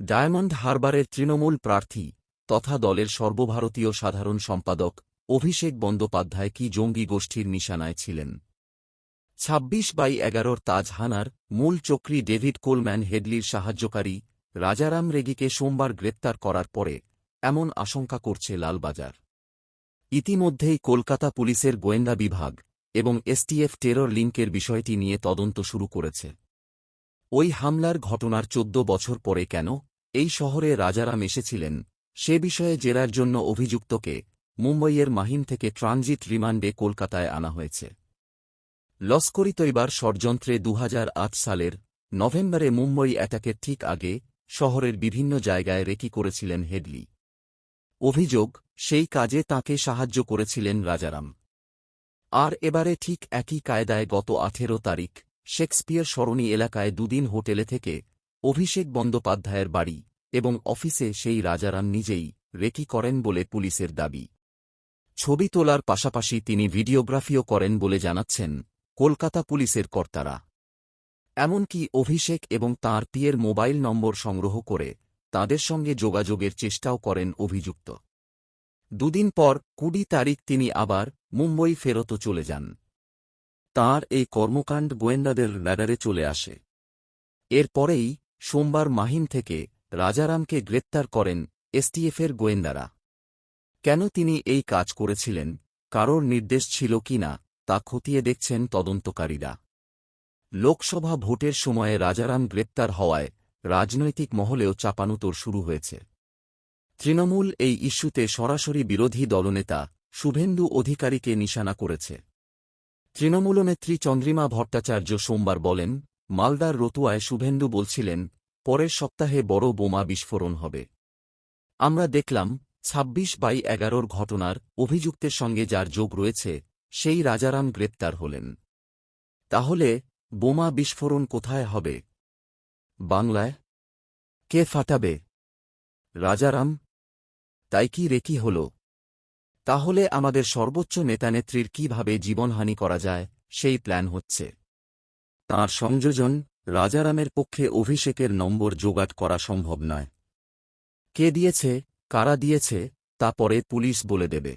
Diamond হারবারের তৃণমূল প্রার্থী তথা দলের সর্বভারতীয় সাধারণ সম্পাদক অভিষেক বন্দ্যোপাধ্যায় কি জঙ্গি গোষ্ঠীর নিশানায় ছিলেন? ছাব্বিশ বাই এগারোর তাজ হানার, মূল চক্রী ডেভিড কোলম্যান হেডলির সাহায্যকারী রাজারাম রেগিকে সোমবার গ্রেপ্তার করার পরে এমন আশঙ্কা করছে লালবাজার। ইতিমধ্যেই কলকাতা পুলিশের গোয়েন্দা বিভাগ এবং এসটিএফ টেরর লিঙ্কের বিষয়টি নিয়ে তদন্ত শুরু করেছে। ওই হামলার ঘটনার চোদ্দ বছর পরে কেন? এই শহরে রাজারাম এসেছিলেন সে বিষয়ে জেরার জন্য অভিযুক্তকে মুম্বইয়ের মাহিম থেকে ট্রানজিট রিমান্ডে কলকাতায় আনা হয়েছে। লস্করি তৈবার ষড়যন্ত্রে দু হাজার আট সালের নভেম্বরে মুম্বই অ্যাটাকের ঠিক আগে শহরের বিভিন্ন জায়গায় রেকি করেছিলেন হেডলি। অভিযোগ, সেই কাজে তাকে সাহায্য করেছিলেন রাজারাম। আর এবারে ঠিক একই কায়দায় গত আঠেরো তারিখ শেক্সপিয়ার সরণি এলাকায় দুদিন হোটেলে থেকে অভিষেক বন্দ্যোপাধ্যায়ের বাড়ি এবং অফিসে সেই রাজারাম নিজেই রেকি করেন বলে পুলিশের দাবি। ছবি তোলার পাশাপাশি তিনি ভিডিওগ্রাফিও করেন বলে জানাচ্ছেন কলকাতা পুলিশের কর্তারা। এমনকি অভিষেক এবং তাঁর পিয়ের মোবাইল নম্বর সংগ্রহ করে তাদের সঙ্গে যোগাযোগের চেষ্টাও করেন অভিযুক্ত। দুদিন পর কুড়ি তারিখ তিনি আবার মুম্বই ফেরত চলে যান। তাঁর এই কর্মকাণ্ড গোয়েন্দাদের র্যাডারে চলে আসে। এরপরেই সোমবার মাহিম থেকে রাজারামকে গ্রেপ্তার করেন এসটিএফের গোয়েন্দারা। কেন তিনি এই কাজ করেছিলেন? কারোর নির্দেশ ছিল কিনা তা খতিয়ে দেখছেন তদন্তকারীরা। লোকসভা ভোটের সময়ে রাজারাম গ্রেপ্তার হওয়ায় রাজনৈতিক মহলেও চাপানুতোর শুরু হয়েছে। তৃণমূল এই ইস্যুতে সরাসরি বিরোধী দলনেতা শুভেন্দু অধিকারীকে নিশানা করেছে। তৃণমূল নেত্রী চন্দ্রিমা ভট্টাচার্য সোমবার বলেন, মালদার রতুয়ায় শুভেন্দু বলছিলেন পরের সপ্তাহে বড় বোমা বিস্ফোরণ হবে। আমরা দেখলাম, ছাব্বিশ বাই এগারোর ঘটনার অভিযুক্তের সঙ্গে যার যোগ রয়েছে, সেই রাজারাম গ্রেপ্তার হলেন। তাহলে, বোমা বিস্ফোরণ কোথায় হবে? বাংলায়? কে ফাটাবে? রাজারাম? তাই কি রেকি হল? তাহলে আমাদের সর্বোচ্চ নেতানেত্রীর কীভাবে জীবনহানি করা যায়, সেই প্ল্যান হচ্ছে। তাঁর সংযোজন রাজারামের পক্ষে অভিষেকের নম্বর জোগাড় করা সম্ভব নয়। কে দিয়েছে, কারা দিয়েছে, তা পরে পুলিশ বলে দেবে।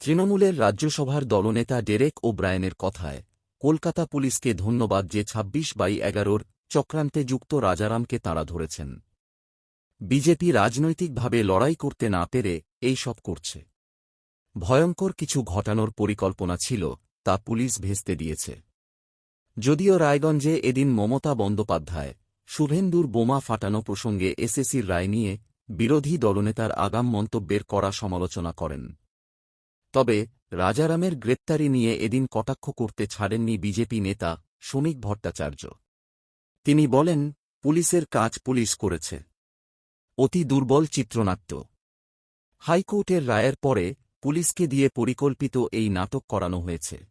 তৃণমূলের রাজ্যসভার দলনেতা ডেরেক ওব্রায়নের কথায়, কলকাতা পুলিশকে ধন্যবাদ যে ছাব্বিশ বাই এগারোর চক্রান্তে যুক্ত রাজারামকে তাঁরা ধরেছেন। বিজেপি রাজনৈতিকভাবে লড়াই করতে না পেরে এই সব করছে। ভয়ঙ্কর কিছু ঘটানোর পরিকল্পনা ছিল, তা পুলিশ ভেস্তে দিয়েছে। যদিও রায়গঞ্জে এদিন মমতা বন্দ্যোপাধ্যায়, শুভেন্দুর বোমা ফাটানো প্রসঙ্গে এসএসির রায় নিয়ে বিরোধী দলনেতার আগাম মন্তব্যের কড়া সমালোচনা করেন। তবে রাজারামের গ্রেপ্তারি নিয়ে এদিন কটাক্ষ করতে ছাড়েননি বিজেপি নেতা শ্রমিক ভট্টাচার্য। তিনি বলেন, পুলিশের কাজ পুলিশ করেছে। অতি দুর্বল চিত্রনাট্য। হাইকোর্টের রায়ের পরে পুলিশকে দিয়ে পরিকল্পিত এই নাটক করানো হয়েছে।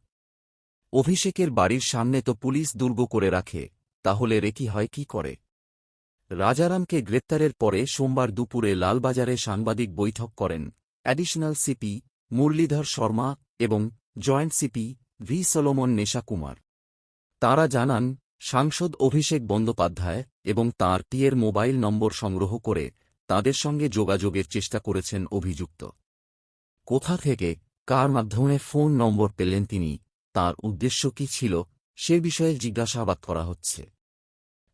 অভিষেকের বাড়ির সামনে তো পুলিশ দুর্গ করে রাখে, তাহলে রেকি হয়, কি করে? রাজারামকে গ্রেপ্তারের পরে সোমবার দুপুরে লালবাজারে সাংবাদিক বৈঠক করেন অ্যাডিশনাল সিপি মুরলীধর শর্মা এবং জয়েন্ট সিপি ভি সলোমন নেশা কুমার। তাঁরা জানান, সাংসদ অভিষেক বন্দ্যোপাধ্যায় এবং তাঁর পিয়ের মোবাইল নম্বর সংগ্রহ করে তাদের সঙ্গে যোগাযোগের চেষ্টা করেছেন অভিযুক্ত। কোথা থেকে, কার মাধ্যমে ফোন নম্বর পেলেন তিনি তার উদ্দেশ্য কি ছিল, সে বিষয়ে জিজ্ঞাসাবাদ করা হচ্ছে।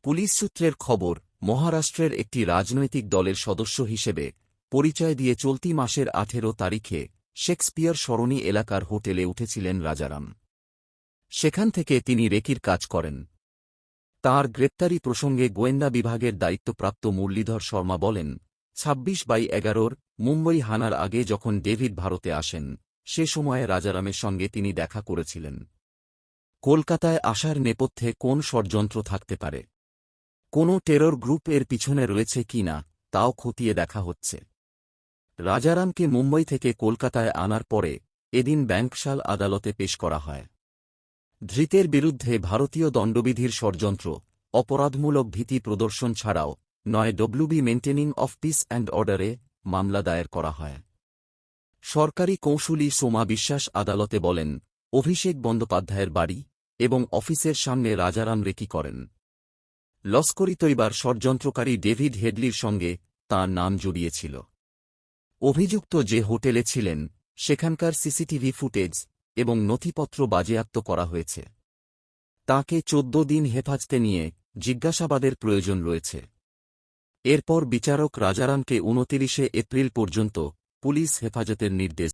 পুলিশ সূত্রের খবর, মহারাষ্ট্রের একটি রাজনৈতিক দলের সদস্য হিসেবে পরিচয় দিয়ে চলতি মাসের আঠেরো তারিখে শেক্সপিয়ার সরণি এলাকার হোটেলে উঠেছিলেন রাজারাম। সেখান থেকে তিনি রেকির কাজ করেন। তার গ্রেপ্তারি প্রসঙ্গে গোয়েন্দা বিভাগের দায়িত্বপ্রাপ্ত মুরলীধর শর্মা বলেন, ছাব্বিশ বাই এগারোর মুম্বই হানার আগে যখন ডেভিড ভারতে আসেন সে সময়ে রাজারামের সঙ্গে তিনি দেখা করেছিলেন। কলকাতায় আসার নেপথ্যে কোন ষড়যন্ত্র থাকতে পারে? কোন টেরর গ্রুপ এর পিছনে রয়েছে কি না, তাও খতিয়ে দেখা হচ্ছে। রাজারামকে মুম্বই থেকে কলকাতায় আনার পরে এদিন ব্যাংকশাল আদালতে পেশ করা হয়। ধৃতের বিরুদ্ধে ভারতীয় দণ্ডবিধির ষড়যন্ত্র, অপরাধমূলক ভীতি প্রদর্শন ছাড়াও নয় WB maintaining of peace and অর্ডারে মামলা দায়ের করা হয়। সরকারি কৌঁসুলি সোমা বিশ্বাস আদালতে বলেন, অভিষেক বন্দ্যোপাধ্যায়ের বাড়ি এবং অফিসের সামনে রাজারাম রেকি করেন। লস্করি তৈবার ষড়যন্ত্রকারী ডেভিড হেডলির সঙ্গে তাঁর নাম জড়িয়েছিল। অভিযুক্ত যে হোটেলে ছিলেন, সেখানকার সিসিটিভি ফুটেজ এবং নথিপত্র বাজেয়াপ্ত করা হয়েছে। তাকে চোদ্দ দিন হেফাজতে নিয়ে জিজ্ঞাসাবাদের প্রয়োজন রয়েছে। এরপর বিচারক রাজারামকে উনতিরিশে এপ্রিল পর্যন্ত পুলিশ হেফাজতের নির্দেশ।